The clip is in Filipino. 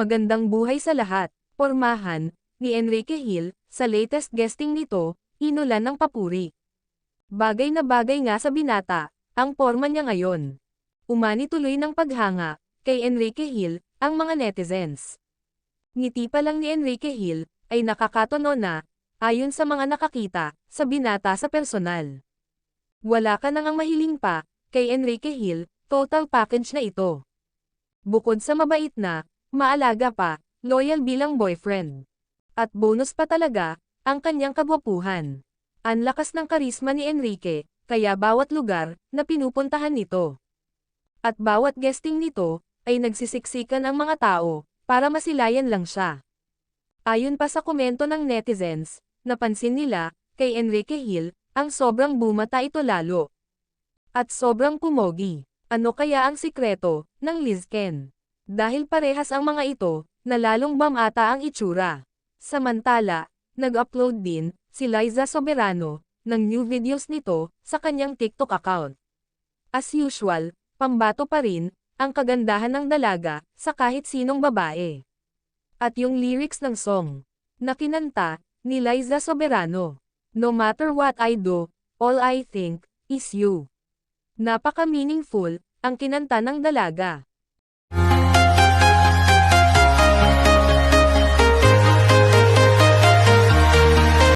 Magandang buhay sa lahat, pormahan, ni Enrique Hill, sa latest guesting nito, inulan ng papuri. Bagay na bagay nga sa binata, ang porma niya ngayon. Umani tuloy ng paghanga, kay Enrique Hill, ang mga netizens. Ngiti pa lang ni Enrique Hill, ay nakakatono na, ayon sa mga nakakita, sa binata sa personal. Wala ka nang ang mahiling pa, kay Enrique Hill, total package na ito. Bukod sa mabait na, maalaga pa, loyal bilang boyfriend. At bonus pa talaga, ang kanyang kabwapuhan. Ang lakas ng karisma ni Enrique, kaya bawat lugar na pinupuntahan nito. At bawat guesting nito, ay nagsisiksikan ang mga tao, para masilayan lang siya. Ayon pa sa komento ng netizens, napansin nila, kay Enrique Hill, ang sobrang bumata ito lalo. At sobrang pumogi. Ano kaya ang sikreto, ng Liz Ken? Dahil parehas ang mga ito, na lalong bamata ang itsura. Samantala, nag-upload din, si Liza Soberano, ng new videos nito, sa kanyang TikTok account. As usual, pambato pa rin, ang kagandahan ng dalaga, sa kahit sinong babae. At yung lyrics ng song, na kinanta, ni Liza Soberano. No matter what I do, all I think, is you. Napaka-meaningful, ang kinanta ng dalaga.